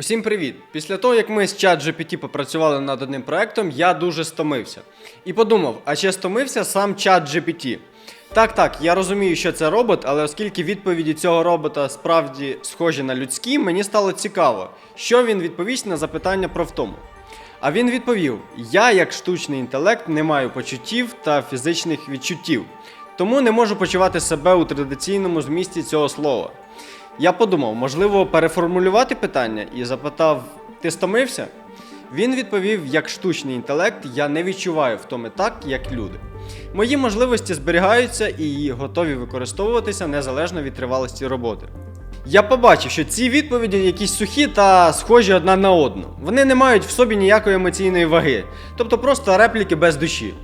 Усім привіт! Після того, як ми з ChatGPT попрацювали над одним проектом, я дуже стомився. І подумав, а чи стомився сам ChatGPT? Так, так, я розумію, що це робот, але оскільки відповіді цього робота справді схожі на людські, мені стало цікаво, що він відповість на запитання про втому. А він відповів: Я, як штучний інтелект, не маю почуттів та фізичних відчуттів, тому не можу почувати себе у традиційному змісті цього слова. Я подумав, можливо, переформулювати питання і запитав: Ти стомився? Він відповів: як штучний інтелект, я не відчуваю втоми так, як люди. Мої можливості зберігаються і готові використовуватися незалежно від тривалості роботи. Я побачив, що ці відповіді якісь сухі та схожі одна на одну. Вони не мають в собі ніякої емоційної ваги, тобто просто репліки без душі.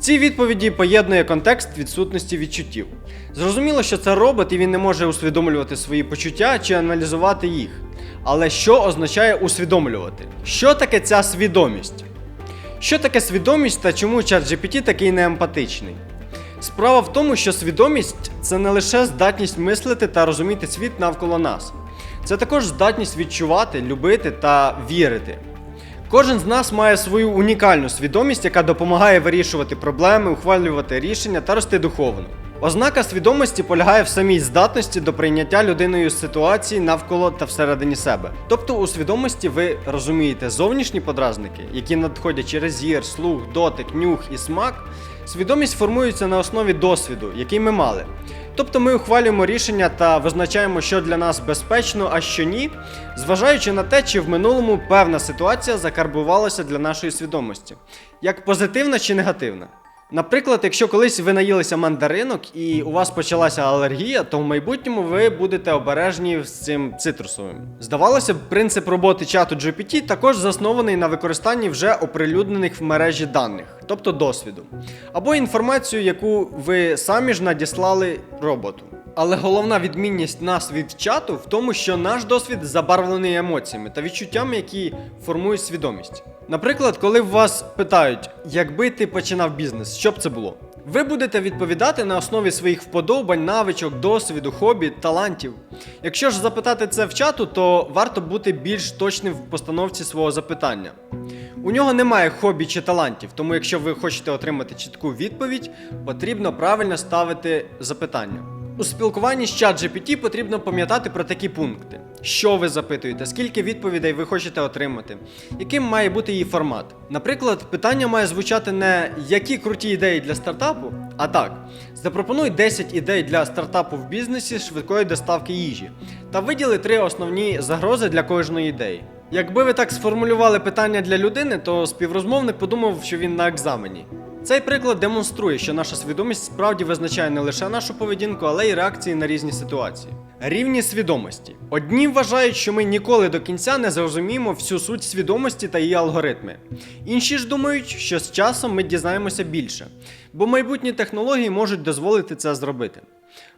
Ці відповіді поєднує контекст відсутності відчуттів. Зрозуміло, що це робот і він не може усвідомлювати свої почуття чи аналізувати їх. Але що означає усвідомлювати? Що таке ця свідомість? Що таке свідомість та чому ChatGPT такий неемпатичний? Справа в тому, що свідомість це не лише здатність мислити та розуміти світ навколо нас, це також здатність відчувати, любити та вірити. Кожен з нас має свою унікальну свідомість, яка допомагає вирішувати проблеми, ухвалювати рішення та рости духовно. Ознака свідомості полягає в самій здатності до прийняття людиною ситуації навколо та всередині себе. Тобто у свідомості ви розумієте зовнішні подразники, які надходять через зір, слух, дотик, нюх і смак. Свідомість формується на основі досвіду, який ми мали. Тобто ми ухвалюємо рішення та визначаємо, що для нас безпечно, а що ні, зважаючи на те, чи в минулому певна ситуація закарбувалася для нашої свідомості, як позитивна чи негативна. Наприклад, якщо колись ви наїлися мандаринок і у вас почалася алергія, то в майбутньому ви будете обережні з цим цитрусовим. Здавалося б, принцип роботи чату GPT також заснований на використанні вже оприлюднених в мережі даних, тобто досвіду, або інформацію, яку ви самі ж надіслали роботу. Але головна відмінність нас від чату в тому, що наш досвід забарвлений емоціями та відчуттями, які формують свідомість. Наприклад, коли вас питають, якби ти починав бізнес, що б це було? Ви будете відповідати на основі своїх вподобань, навичок, досвіду, хобі, талантів. Якщо ж запитати це в чату, то варто бути більш точним в постановці свого запитання. У нього немає хобі чи талантів, тому якщо ви хочете отримати чітку відповідь, потрібно правильно ставити запитання. У спілкуванні з ChatGPT потрібно пам'ятати про такі пункти: що ви запитуєте, скільки відповідей ви хочете отримати, яким має бути її формат. Наприклад, питання має звучати не які круті ідеї для стартапу, а так: запропонуй 10 ідей для стартапу в бізнесі швидкої доставки їжі та виділи три основні загрози для кожної ідеї. Якби ви так сформулювали питання для людини, то співрозмовник подумав, що він на екзамені. Цей приклад демонструє, що наша свідомість справді визначає не лише нашу поведінку, але й реакції на різні ситуації. Рівні свідомості. Одні вважають, що ми ніколи до кінця не зрозуміємо всю суть свідомості та її алгоритми. Інші ж думають, що з часом ми дізнаємося більше, бо майбутні технології можуть дозволити це зробити.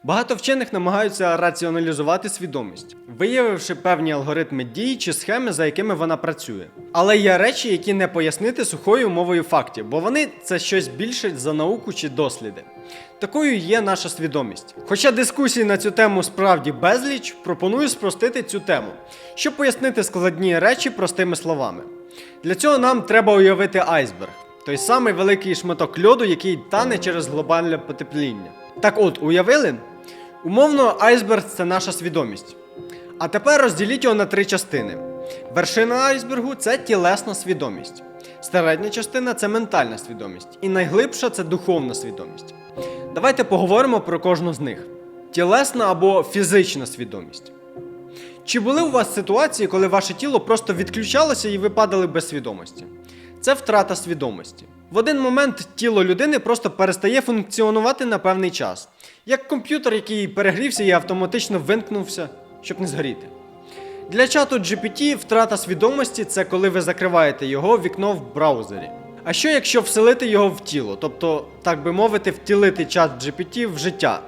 Багато вчених намагаються раціоналізувати свідомість, виявивши певні алгоритми дій чи схеми, за якими вона працює. Але є речі, які не пояснити сухою мовою фактів, бо вони це щось більше за науку чи досліди. Такою є наша свідомість. Хоча дискусій на цю тему справді безліч, пропоную спростити цю тему, щоб пояснити складні речі простими словами. Для цього нам треба уявити айсберг, той самий великий шматок льоду, який тане через глобальне потепління. Так от, уявили? Умовно, айсберг це наша свідомість. А тепер розділіть його на три частини. Вершина айсбергу це тілесна свідомість. Середня частина це ментальна свідомість. І найглибша це духовна свідомість. Давайте поговоримо про кожну з них: тілесна або фізична свідомість. Чи були у вас ситуації, коли ваше тіло просто відключалося і ви падали без свідомості? Це втрата свідомості. В один момент тіло людини просто перестає функціонувати на певний час, як комп'ютер, який перегрівся і автоматично вимкнувся, щоб не згоріти. Для чату GPT втрата свідомості це коли ви закриваєте його вікно в браузері. А що якщо вселити його в тіло, тобто, так би мовити, втілити чат GPT в життя?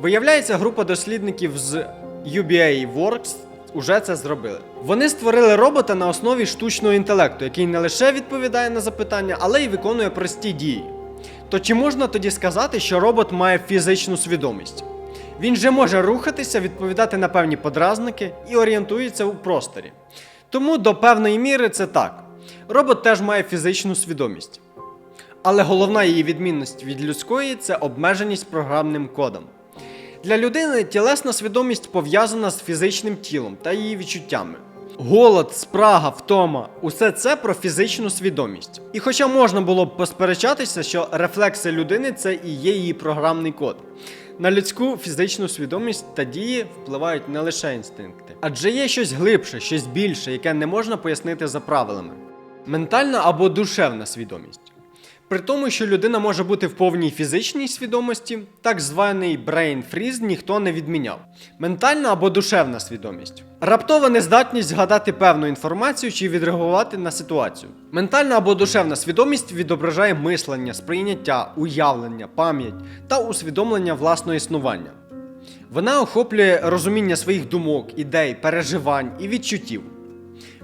Виявляється, група дослідників з UBA Works уже це зробили. Вони створили робота на основі штучного інтелекту, який не лише відповідає на запитання, але й виконує прості дії. То чи можна тоді сказати, що робот має фізичну свідомість? Він же може рухатися, відповідати на певні подразники і орієнтується у просторі. Тому до певної міри це так. Робот теж має фізичну свідомість. Але головна її відмінність від людської це обмеженість програмним кодом. Для людини тілесна свідомість пов'язана з фізичним тілом та її відчуттями. Голод, спрага, втома усе це про фізичну свідомість. І хоча можна було б посперечатися, що рефлекси людини це і є її програмний код. На людську фізичну свідомість та дії впливають не лише інстинкти, адже є щось глибше, щось більше, яке не можна пояснити за правилами. Ментальна або душевна свідомість. При тому, що людина може бути в повній фізичній свідомості, так званий brain freeze ніхто не відміняв. Ментальна або душевна свідомість. Раптова нездатність згадати певну інформацію чи відреагувати на ситуацію. Ментальна або душевна свідомість відображає мислення, сприйняття, уявлення, пам'ять та усвідомлення власного існування. Вона охоплює розуміння своїх думок, ідей, переживань і відчуттів.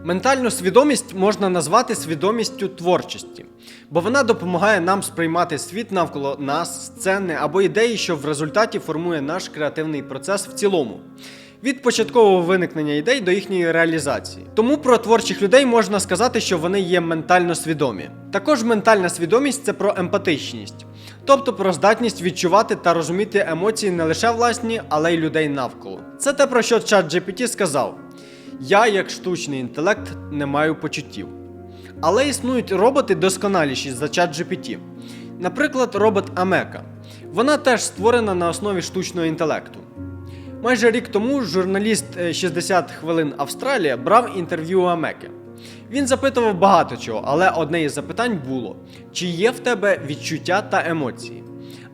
Ментальну свідомість можна назвати свідомістю творчості, бо вона допомагає нам сприймати світ навколо нас, сцени або ідеї, що в результаті формує наш креативний процес в цілому. Від початкового виникнення ідей до їхньої реалізації. Тому про творчих людей можна сказати, що вони є ментально свідомі. Також ментальна свідомість це про емпатичність, тобто про здатність відчувати та розуміти емоції не лише власні, але й людей навколо. Це те, про що чат GPT сказав. Я, як штучний інтелект, не маю почуттів. Але існують роботи досконаліші за чат GPT. Наприклад, робот Амека. Вона теж створена на основі штучного інтелекту. Майже рік тому журналіст е, 60 хвилин Австралія брав інтерв'ю у Амеки. Він запитував багато чого, але одне із запитань було: чи є в тебе відчуття та емоції?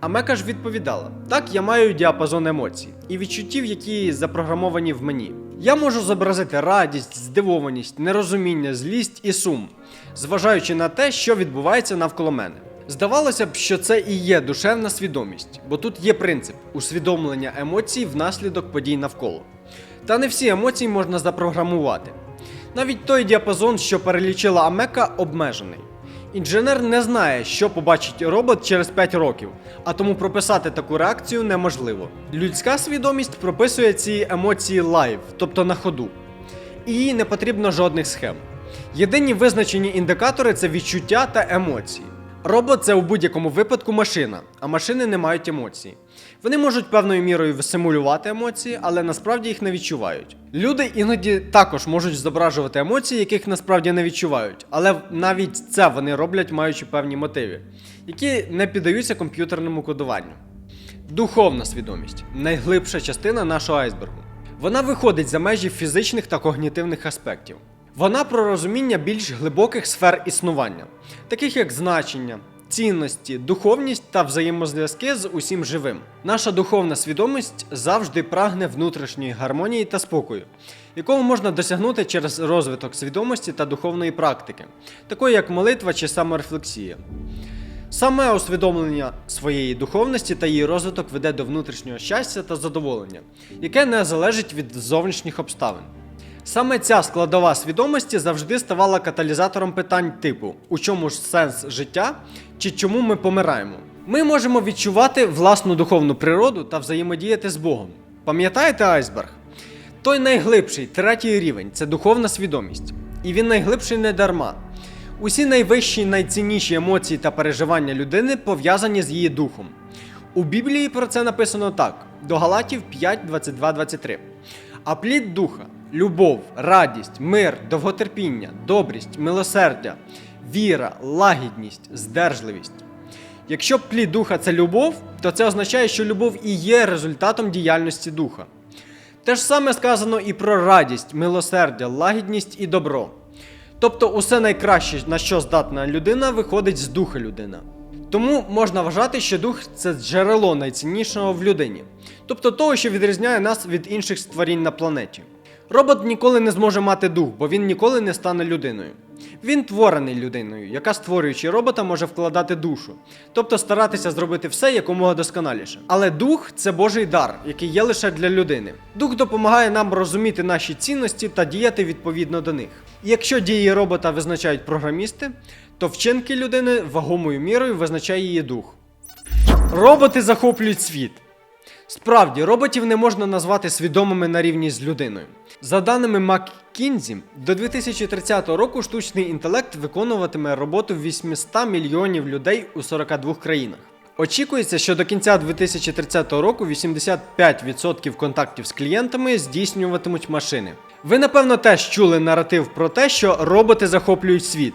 Амека ж відповідала: Так, я маю діапазон емоцій і відчуттів, які запрограмовані в мені. Я можу зобразити радість, здивованість, нерозуміння, злість і сум, зважаючи на те, що відбувається навколо мене. Здавалося б, що це і є душевна свідомість, бо тут є принцип усвідомлення емоцій внаслідок подій навколо. Та не всі емоції можна запрограмувати. Навіть той діапазон, що перелічила Амека, обмежений. Інженер не знає, що побачить робот через 5 років, а тому прописати таку реакцію неможливо. Людська свідомість прописує ці емоції лайв, тобто на ходу. І їй не потрібно жодних схем. Єдині визначені індикатори це відчуття та емоції. Робот це у будь-якому випадку машина, а машини не мають емоцій. Вони можуть певною мірою симулювати емоції, але насправді їх не відчувають. Люди іноді також можуть зображувати емоції, яких насправді не відчувають, але навіть це вони роблять, маючи певні мотиви, які не піддаються комп'ютерному кодуванню. Духовна свідомість найглибша частина нашого айсбергу. Вона виходить за межі фізичних та когнітивних аспектів. Вона про розуміння більш глибоких сфер існування, таких як значення, цінності, духовність та взаємозв'язки з усім живим. Наша духовна свідомість завжди прагне внутрішньої гармонії та спокою, якого можна досягнути через розвиток свідомості та духовної практики, такої як молитва чи саморефлексія. Саме усвідомлення своєї духовності та її розвиток веде до внутрішнього щастя та задоволення, яке не залежить від зовнішніх обставин. Саме ця складова свідомості завжди ставала каталізатором питань типу: у чому ж сенс життя чи чому ми помираємо. Ми можемо відчувати власну духовну природу та взаємодіяти з Богом. Пам'ятаєте айсберг? Той найглибший, третій рівень це духовна свідомість. І він найглибший не дарма. Усі найвищі, найцінніші емоції та переживання людини пов'язані з її духом. У Біблії про це написано так: до Галатів 5, 22, 23. А плід духа любов, радість, мир, довготерпіння, добрість, милосердя, віра, лагідність, здержливість. Якщо плід духа це любов, то це означає, що любов і є результатом діяльності духа. Те ж саме сказано і про радість, милосердя, лагідність і добро. Тобто, усе найкраще, на що здатна людина, виходить з духа людина. Тому можна вважати, що дух це джерело найціннішого в людині, тобто того, що відрізняє нас від інших створінь на планеті. Робот ніколи не зможе мати дух, бо він ніколи не стане людиною. Він творений людиною, яка створюючи робота, може вкладати душу, тобто старатися зробити все якомога досконаліше. Але дух це Божий дар, який є лише для людини. Дух допомагає нам розуміти наші цінності та діяти відповідно до них. Якщо дії робота визначають програмісти, то вчинки людини вагомою мірою визначає її дух. Роботи захоплюють світ. Справді, роботів не можна назвати свідомими на рівні з людиною. За даними McKinsey, до 2030 року штучний інтелект виконуватиме роботу 800 мільйонів людей у 42 країнах. Очікується, що до кінця 2030 року 85% контактів з клієнтами здійснюватимуть машини. Ви напевно теж чули наратив про те, що роботи захоплюють світ.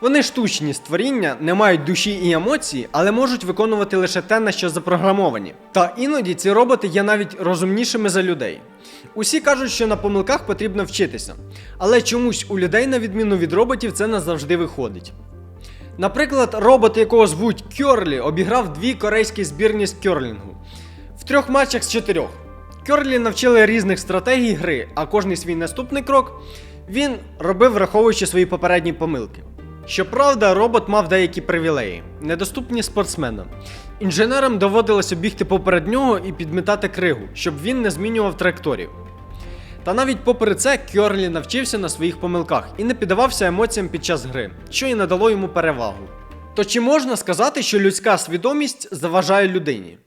Вони штучні створіння, не мають душі і емоції, але можуть виконувати лише те, на що запрограмовані. Та іноді ці роботи є навіть розумнішими за людей. Усі кажуть, що на помилках потрібно вчитися, але чомусь у людей, на відміну від роботів, це не завжди виходить. Наприклад, робот, якого звуть Кьорлі, обіграв дві корейські збірні з кьорлінгу в трьох матчах з чотирьох. Кьорлі навчили різних стратегій гри, а кожний свій наступний крок він робив, враховуючи свої попередні помилки. Щоправда, робот мав деякі привілеї, недоступні спортсменам. Інженерам доводилося бігти поперед нього і підмітати кригу, щоб він не змінював траєкторію. Та навіть попри це Кьорлі навчився на своїх помилках і не піддавався емоціям під час гри, що і надало йому перевагу. То чи можна сказати, що людська свідомість заважає людині?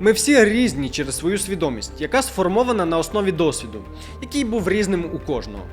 Ми всі різні через свою свідомість, яка сформована на основі досвіду, який був різним у кожного.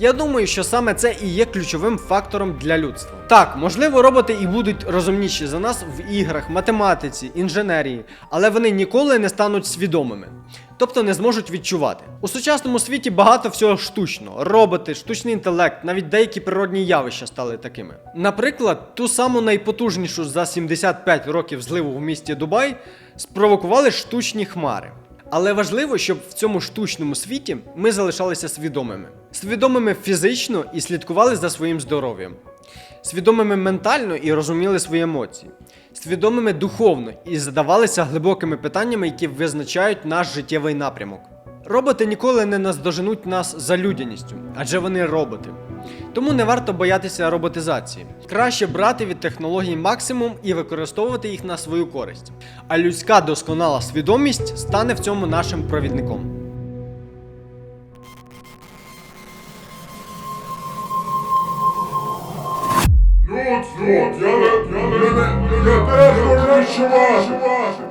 Я думаю, що саме це і є ключовим фактором для людства. Так, можливо, роботи і будуть розумніші за нас в іграх, математиці, інженерії, але вони ніколи не стануть свідомими, тобто не зможуть відчувати. У сучасному світі багато всього штучного: роботи, штучний інтелект, навіть деякі природні явища стали такими. Наприклад, ту саму найпотужнішу за 75 років зливу в місті Дубай спровокували штучні хмари. Але важливо, щоб в цьому штучному світі ми залишалися свідомими, свідомими фізично і слідкували за своїм здоров'ям, свідомими ментально і розуміли свої емоції, свідомими духовно і задавалися глибокими питаннями, які визначають наш життєвий напрямок. Роботи ніколи не наздоженуть нас за людяністю, адже вони роботи. Тому не варто боятися роботизації. Краще брати від технологій максимум і використовувати їх на свою користь. А людська досконала свідомість стане в цьому нашим провідником. Люд, люд, я, я, я, я, я теж хочу чувати.